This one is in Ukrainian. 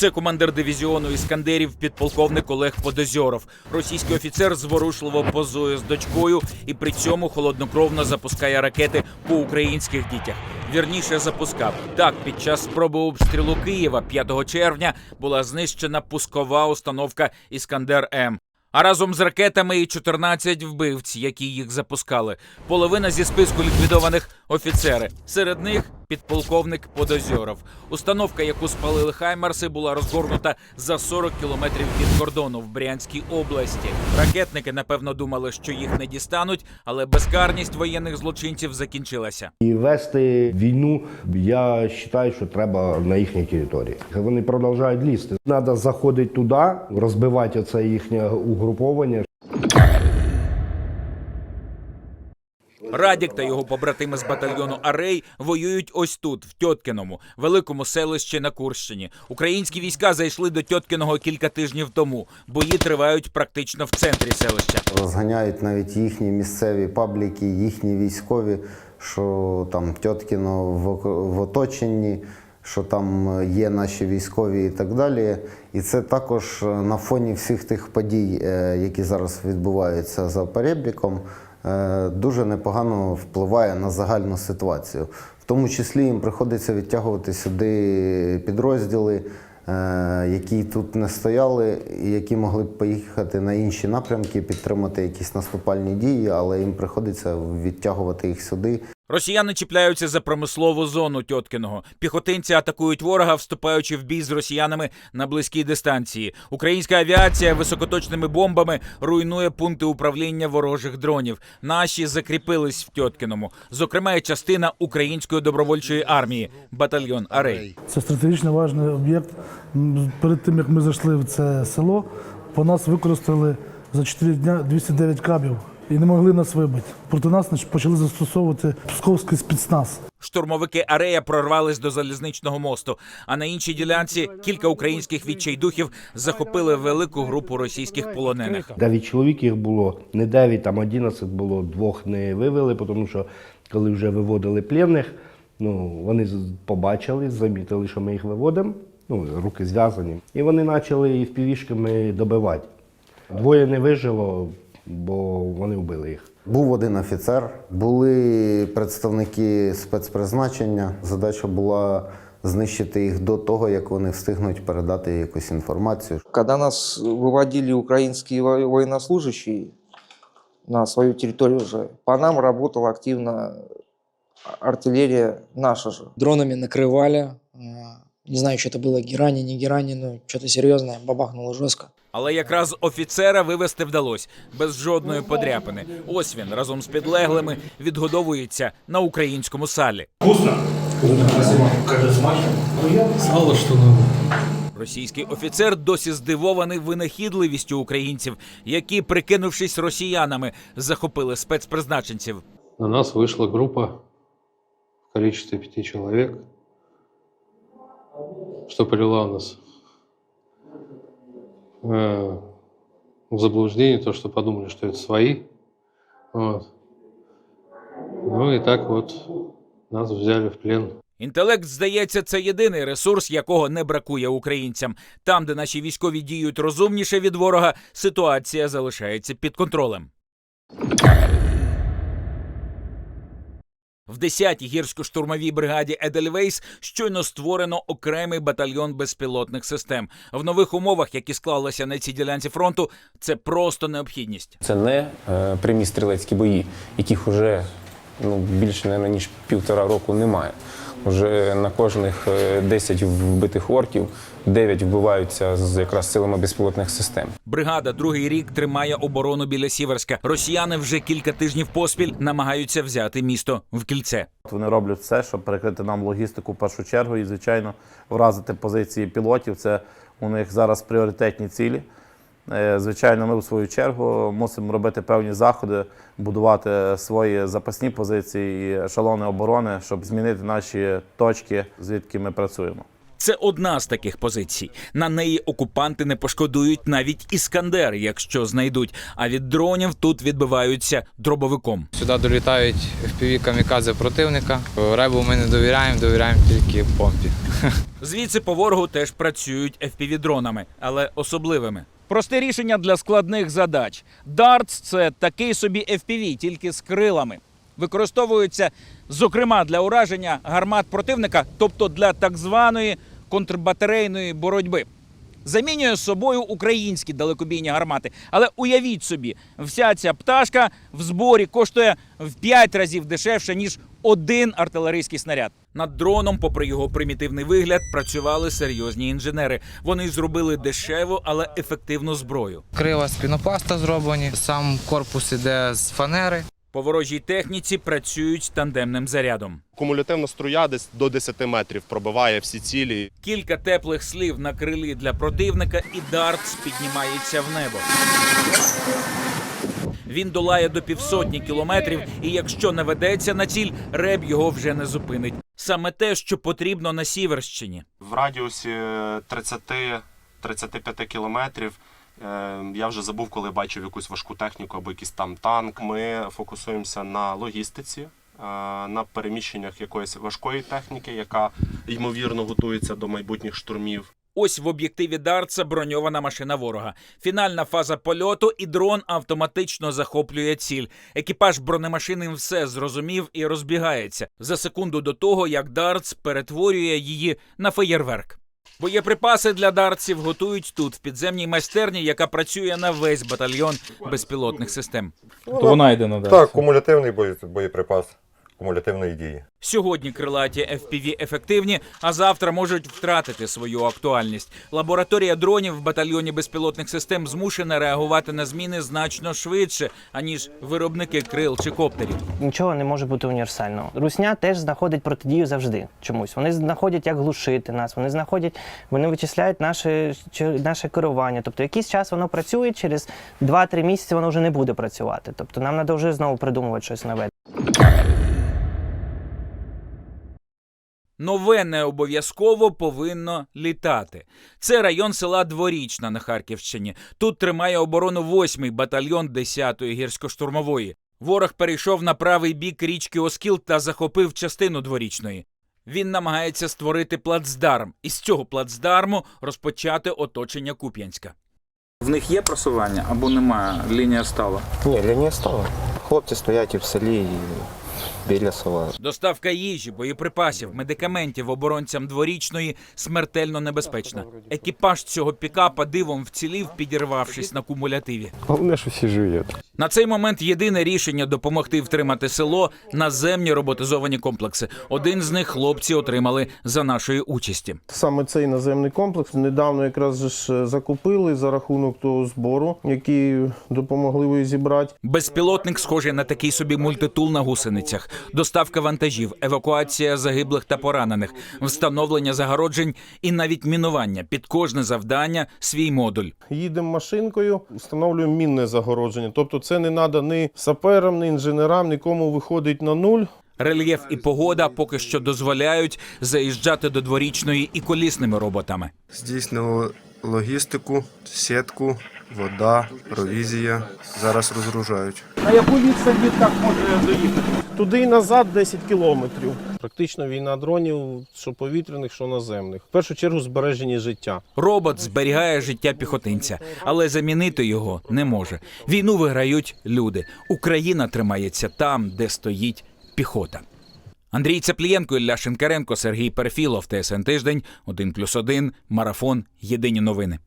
Це командир дивізіону іскандерів, підполковник Олег Подозьоров. Російський офіцер зворушливо позує з дочкою і при цьому холоднокровно запускає ракети по українських дітях. Вірніше запускав так. Під час спроби обстрілу Києва 5 червня була знищена пускова установка Іскандер М. А разом з ракетами і 14 вбивць, які їх запускали. Половина зі списку ліквідованих офіцери. Серед них підполковник Подозьоров. Установка, яку спалили Хаймарси, була розгорнута за 40 кілометрів від кордону в Брянській області. Ракетники напевно думали, що їх не дістануть, але безкарність воєнних злочинців закінчилася. І вести війну, я вважаю, що треба на їхній території. Вони продовжують лізти. Треба заходити туди, розбивати оце їхнє угруповання. Радік та його побратими з батальйону Арей воюють ось тут, в Тьоткіному, великому селищі на Курщині. Українські війська зайшли до Тьоткіного кілька тижнів тому. Бої тривають практично в центрі селища. Розганяють навіть їхні місцеві пабліки, їхні військові, що там Тьоткіно в, в оточенні, що там є наші військові і так далі. І це також на фоні всіх тих подій, е, які зараз відбуваються за перебріком, е, дуже непогано впливає на загальну ситуацію. В тому числі їм приходиться відтягувати сюди підрозділи, е, які тут не стояли, які могли б поїхати на інші напрямки, підтримати якісь наступальні дії, але їм приходиться відтягувати їх сюди. Росіяни чіпляються за промислову зону Тьоткіного. Піхотинці атакують ворога, вступаючи в бій з росіянами на близькій дистанції. Українська авіація високоточними бомбами руйнує пункти управління ворожих дронів. Наші закріпились в Тьоткіному, зокрема, і частина української добровольчої армії, батальйон Арей. Це стратегічно важливий об'єкт. Перед тим як ми зайшли в це село, по нас використали за 4 дня 209 кабів і не могли нас вибити. Проти нас почали застосовувати псковський спецназ. Штурмовики Арея прорвались до залізничного мосту. А на іншій ділянці кілька українських відчайдухів захопили велику групу російських полонених. Дев'ять чоловік їх було, не дев'ять, там 11 було, двох не вивели, тому що коли вже виводили пленних, ну, вони побачили, замітили, що ми їх виводимо, ну, руки зв'язані. І вони почали і впівішками добивати. Двоє не вижило, бо вони вбили їх. Був один офіцер, були представники спецпризначення. Задача була знищити їх до того, як вони встигнуть передати якусь інформацію. Когда нас выводили украинские во- военнослужащие на свою территорию уже, по нам работала активно артиллерия наша же. дронами накрывали. А, Не знаю, что это было, герани, не герани, но что-то серьезное, бабахнуло жестко. Але якраз офіцера вивести вдалося без жодної подряпини. Ось він разом з підлеглими відгодовується на українському салі. Сало что надо. Російський офіцер досі здивований винахідливістю українців, які, прикинувшись росіянами, захопили спецпризначенців. На нас вышла группа в количестве пяти человек, что привела нас в заблуждение, то, что подумали, что это свои. Вот. Ну и так вот нас взяли в плен. Інтелект, здається, це єдиний ресурс, якого не бракує українцям. Там, де наші військові діють розумніше від ворога, ситуація залишається під контролем. В 10-й гірсько-штурмовій бригаді Едельвейс щойно створено окремий батальйон безпілотних систем. В нових умовах, які склалися на цій ділянці фронту, це просто необхідність. Це не е, прямі стрілецькі бої, яких уже ну, більше наверное, ніж півтора року немає. Уже на кожних е, 10 вбитих орків 9 вбиваються з якраз силами безпілотних систем. Бригада другий рік тримає оборону біля Сіверська. Росіяни вже кілька тижнів поспіль намагаються взяти місто в кільце. Вони роблять все, щоб перекрити нам логістику в першу чергу і, звичайно, вразити позиції пілотів. Це у них зараз пріоритетні цілі. Е, Звичайно, ми в свою чергу мусимо робити певні заходи, будувати свої запасні позиції і ешелони оборони, щоб змінити наші точки, звідки ми працюємо. Це одна з таких позицій. На неї окупанти не пошкодують навіть іскандер, якщо знайдуть. А від дронів тут відбиваються дробовиком. Сюди долітають FPV камікадзе противника. Ребу ми не довіряємо, довіряємо тільки помпі. Звідси по ворогу теж працюють FPV-дронами, але особливими. Просте рішення для складних задач. Darts – це такий собі FPV, тільки з крилами. Використовуються, зокрема, для ураження гармат противника, тобто для так званої контрбатарейної боротьби. Замінює собою українські далекобійні гармати. Але уявіть собі, вся ця пташка в зборі коштує в 5 разів дешевше, ніж один артилерійський снаряд. Над дроном, попри його примітивний вигляд, працювали серйозні інженери. Вони зробили дешеву, але ефективну зброю. Крила з зроблені, сам корпус іде з фанери. По ворожій техніці працюють тандемним зарядом. Кумулятивна струя десь до 10 метрів пробиває всі цілі. Кілька теплих слів на крилі для противника, і дартс піднімається в небо. Він долає до півсотні кілометрів, і якщо не ведеться на ціль, реб його вже не зупинить. Саме те, що потрібно на Сіверщині. В радіусі 30-35 кілометрів. Е, Я вже забув, коли бачив якусь важку техніку або якийсь там танк. Ми фокусуємося на логістиці, е, на переміщеннях якоїсь важкої техніки, яка ймовірно готується до майбутніх штурмів. Ось в об'єктиві Дартса броньована машина ворога. Фінальна фаза польоту, і дрон автоматично захоплює ціль. Екіпаж бронемашини все зрозумів і розбігається за секунду до того, як Дартс перетворює її на феєрверк. Боєприпаси для дарців готують тут, в підземній майстерні, яка працює на весь батальйон безпілотних систем. То знайдено, да. Так, кумулятивний боєприпас кумулятивної дії. Сьогодні крилаті FPV ефективні, а завтра можуть втратити свою актуальність. Лабораторія дронів в батальйоні безпілотних систем змушена реагувати на зміни значно швидше, аніж виробники крил чи коптерів. Нічого не може бути універсального. Русня теж знаходить протидію завжди чомусь. Вони знаходять, як глушити нас, вони знаходять, вони вичисляють наше, чи- наше керування. Тобто якийсь час воно працює, через 2-3 місяці воно вже не буде працювати. Тобто нам треба вже знову придумувати щось нове. Нове не обов'язково повинно літати. Це район села Дворічна на Харківщині. Тут тримає оборону 8-й батальйон 10-ї гірсько-штурмової. Ворог перейшов на правий бік річки Оскіл та захопив частину дворічної. Він намагається створити плацдарм, і з цього плацдарму розпочати оточення Куп'янська. В них є просування або немає, лінія стала. Ні, лінія стала. Хлопці стоять і в селі, і біля села. Доставка їжі, боєприпасів, медикаментів оборонцям дворічної смертельно небезпечна. Екіпаж цього пікапа дивом вцілів, підірвавшись на кумулятиві. Головне, що всі живі. На цей момент єдине рішення допомогти втримати село наземні роботизовані комплекси. Один з них хлопці отримали за нашої участі. Саме цей наземний комплекс недавно якраз ж закупили за рахунок того збору, який допомогли зібрати. Безпілотник схожий на такий собі мультитул на гусеницях, доставка вантажів, евакуація загиблих та поранених, встановлення загороджень і навіть мінування. Під кожне завдання свій модуль. Їдемо машинкою, встановлюємо мінне загородження. Тобто, це не треба ні саперам, ні інженерам, нікому виходить на нуль. Рельєф і погода поки що дозволяють заїжджати до дворічної і колісними роботами. Здійснили логістику, сітку, вода, провізія. Зараз розгружають. На яку відстань так може доїхати? Туди і назад 10 кілометрів. Практично війна дронів, що повітряних, що наземних. В першу чергу збереження життя. Робот зберігає життя піхотинця, але замінити його не може. Війну виграють люди. Україна тримається там, де стоїть піхота. Андрій Цеплієнко, Ілля Шинкаренко, Сергій Перфілов, ТСН Тиждень, 1+,1, Марафон. Єдині новини.